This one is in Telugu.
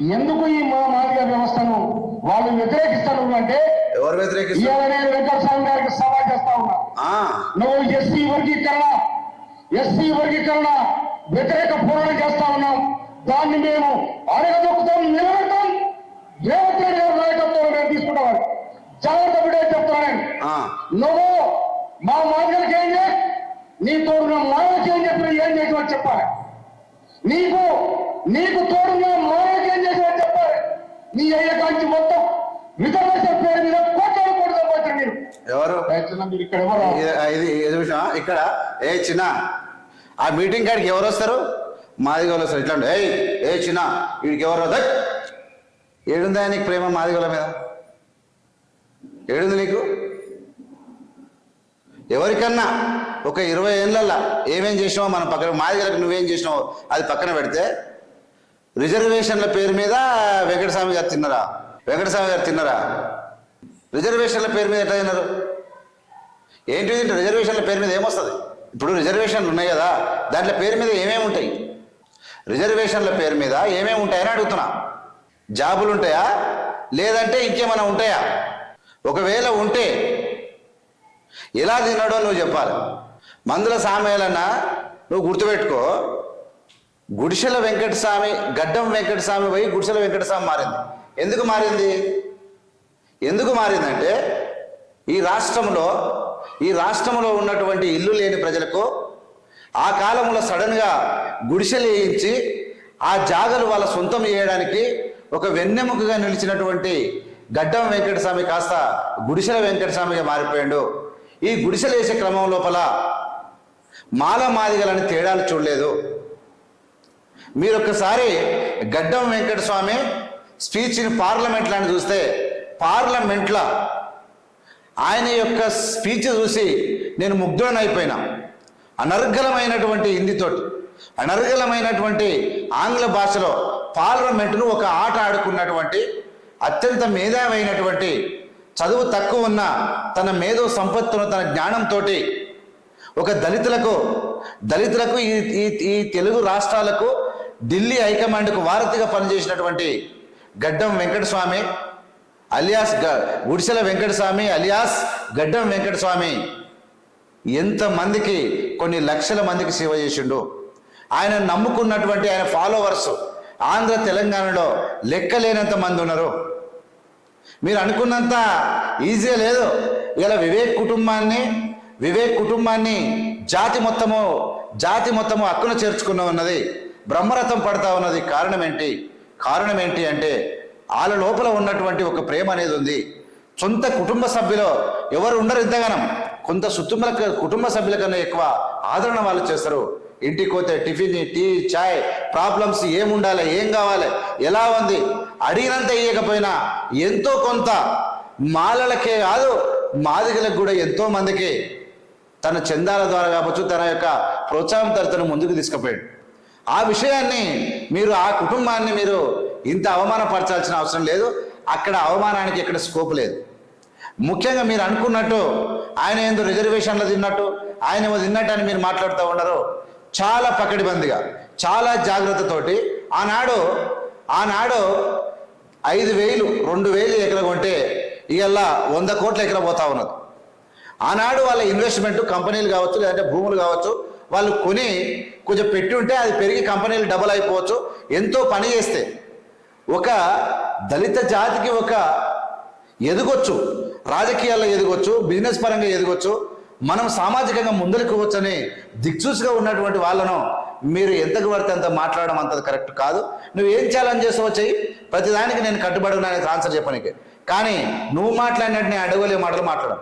ఎందుకు ఈ మా మాదిగ వ్యవస్థను వాళ్ళు వ్యతిరేకిస్తారు అంటే ఎవరు వ్యతిరేకిస్తారు? ఇవాళ నేను వెంకటస్వామి గారికి సవాల్ చేస్తా ఉన్నా. ఆ, నువ్వు ఎస్సీ వర్గీకరణ ఎస్సీ వర్గీకరణ వ్యతిరేక పోరాటం చేస్తా ఉన్నాం దాన్ని మేము అడగదొక్కుతాం నిలబెడతాం. రేవంత్ రెడ్డి గారి నాయకత్వం మేము తీసుకుంటాం జాగ్రత్త బిడ్డ చెప్తాను. నువ్వు మా మాదిగలకి ఏం చేయి నీ తోడున్న మానవుకి ఏం చెప్పిన ఏం చేసావని చెప్పాలి. నీకు నీకు తోడున్న చెప్పాలి నీ అయ్య కాంచి మొత్తం రిజర్వేషన్ పేరు మీద కోట్ల కోట్లు సంపాదించారు మీరు. ఎవరు? మీరు ఇక్కడ ఎవరు ఇది ఇది ఇది చూసినా? ఇక్కడ? ఏ చిన్న? ఆ మీటింగ్ కాడికి ఎవరు వస్తారు? మాదిగోలు వస్తారు. ఇట్లా. ఏయ్ ఏ చిన్న? వీడికి ఎవరు వద్ద ఏడుందా నీకు ప్రేమ మాదిగోల మీద? ఏడుంది నీకు? ఎవరికన్నా ఒక ఇరవై ఏళ్ళల్లో ఏమేం చేసినావో మనం పక్కన మాదిగలకు నువ్వేం చేసినావో అది పక్కన పెడితే రిజర్వేషన్ల పేరు మీద వెంకటస్వామి గారు తిన్నరా? వెంకటస్వామి గారు తిన్నరా? రిజర్వేషన్ల పేరు మీద ఎట్లా తిన్నారు? ఏంటి రిజర్వేషన్ల పేరు మీద ఏమొస్తుంది? ఇప్పుడు రిజర్వేషన్లు ఉన్నాయి కదా దాంట్లో పేరు మీద ఏమేమి ఉంటాయి? రిజర్వేషన్ల పేరు మీద ఏమేమి ఉంటాయని అడుగుతున్నా. జాబులు ఉంటాయా? లేదంటే ఇంకేమైనా ఉంటాయా? ఒకవేళ ఉంటే ఎలా తిన్నాడో నువ్వు చెప్పాలి. మందుల సామేలన్నా నువ్వు గుర్తుపెట్టుకో. గుడిసెల వెంకటస్వామి గడ్డం వెంకటస్వామి పోయి గుడిసెల వెంకటస్వామి మారింది. ఎందుకు మారింది? ఎందుకు మారిందంటే ఈ రాష్ట్రంలో ఈ రాష్ట్రంలో ఉన్నటువంటి ఇల్లు లేని ప్రజలకు ఆ కాలంలో సడన్గా గుడిసెలు వేయించి ఆ జాగలు వాళ్ళ సొంతం చేయడానికి ఒక వెన్నెముకగా నిలిచినటువంటి గడ్డం వెంకటస్వామి కాస్త గుడిసెల వెంకటస్వామిగా మారిపోయాడు. ఈ గుడిసెలు వేసే క్రమం లోపల మాల మాదిగలని తేడాలు చూడలేదు. మీరొకసారి గడ్డం వెంకటస్వామి స్పీచ్ని పార్లమెంట్లో చూస్తే పార్లమెంట్లో ఆయన యొక్క స్పీచ్ చూసి నేను ముగ్ధుడనైపోయినా. అనర్గళమైనటువంటి హిందీతోటి అనర్గళమైనటువంటి ఆంగ్ల భాషలో పార్లమెంటును ఒక ఆట ఆడుకున్నటువంటి అత్యంత మేధావైనటువంటి చదువు తక్కువ ఉన్న తన మేధో సంపత్తును తన జ్ఞానంతో ఒక దళితులకు దళితులకు ఈ ఈ తెలుగు రాష్ట్రాలకు ఢిల్లీ హైకమాండ్కు వారధిగా పనిచేసినటువంటి గడ్డం వెంకటస్వామి అలియాస్ గుడిసెల వెంకటస్వామి అలియాస్ గడ్డం వెంకటస్వామి ఎంతమందికి కొన్ని లక్షల మందికి సేవ చేసిండు. ఆయన నమ్ముకున్నటువంటి ఆయన ఫాలోవర్స్ ఆంధ్ర తెలంగాణలో లెక్కలేనంత మంది ఉన్నారు. మీరు అనుకున్నంత ఈజీ లేదు. ఇలా వివేక్ కుటుంబాన్ని వివేక్ కుటుంబాన్ని జాతి మొత్తము జాతి మొత్తము హక్కున చేర్చుకున్న ఉన్నది. బ్రహ్మరథం పడతా ఉన్నది కారణం ఏంటి? కారణం ఏంటి అంటే వాళ్ళ లోపల ఉన్నటువంటి ఒక ప్రేమ అనేది ఉంది. సొంత కుటుంబ సభ్యులు ఎవరు ఉండరు ఇంతగానం. కొంత కుటుంబ కుటుంబ సభ్యుల కన్నా ఎక్కువ ఆదరణ వాళ్ళు చేస్తారు. ఇంటికి పోతే టిఫిన్ టీ చాయ్ ప్రాబ్లమ్స్ ఏముండాలి ఏం కావాలి ఎలా ఉంది? అడిగినంత ఇయ్యకపోయినా ఎంతో కొంత మాలలకే కాదు మాదిగలకు కూడా ఎంతో మందికి తన చందాల ద్వారా కావచ్చు తన యొక్క ప్రోత్సాహం తరతను ముందుకు తీసుకుపోయాడు. ఆ విషయాన్ని మీరు ఆ కుటుంబాన్ని మీరు ఇంత అవమానపరచాల్సిన అవసరం లేదు. అక్కడ అవమానానికి ఇక్కడ స్కోప్ లేదు. ముఖ్యంగా మీరు అనుకున్నట్టు ఆయన ఏందో రిజర్వేషన్లు తిన్నట్టు ఆయన ఏమో తిన్నట్టు అని మీరు మాట్లాడుతూ ఉన్నారు చాలా పకడిబందిగా చాలా జాగ్రత్తతోటి ఆనాడు ఆనాడు ఐదు వేలు రెండు వేలు ఎకర కొంటే ఇవాళ వంద కోట్ల ఎకర పోతా ఉన్నది. ఆనాడు వాళ్ళ ఇన్వెస్ట్మెంట్ కంపెనీలు కావచ్చు లేదంటే భూములు కావచ్చు వాళ్ళు కొని కొంచెం పెట్టి ఉంటే అది పెరిగి కంపెనీలు డబల్ అయిపోవచ్చు. ఎంతో పని చేస్తే ఒక దళిత జాతికి ఒక ఎదగొచ్చు రాజకీయాల్లో ఎదగొచ్చు బిజినెస్ పరంగా ఎదగొచ్చు మనం సామాజికంగా ముందరికి వచ్చని దిక్సూచిగా ఉన్నటువంటి వాళ్ళను మీరు ఎంతకు పడితే అంత మాట్లాడడం అంత కరెక్ట్ కాదు. నువ్వు ఏం ఛాలెంజ్ చేసావో చెయ్యి. ప్రతిదానికి నేను కట్టుబడి ఉన్నాను ఆన్సర్ చెప్పడానికి కానీ నువ్వు మాట్లాడినట్టు నేను అడగలే మాటలు మాట్లాడడం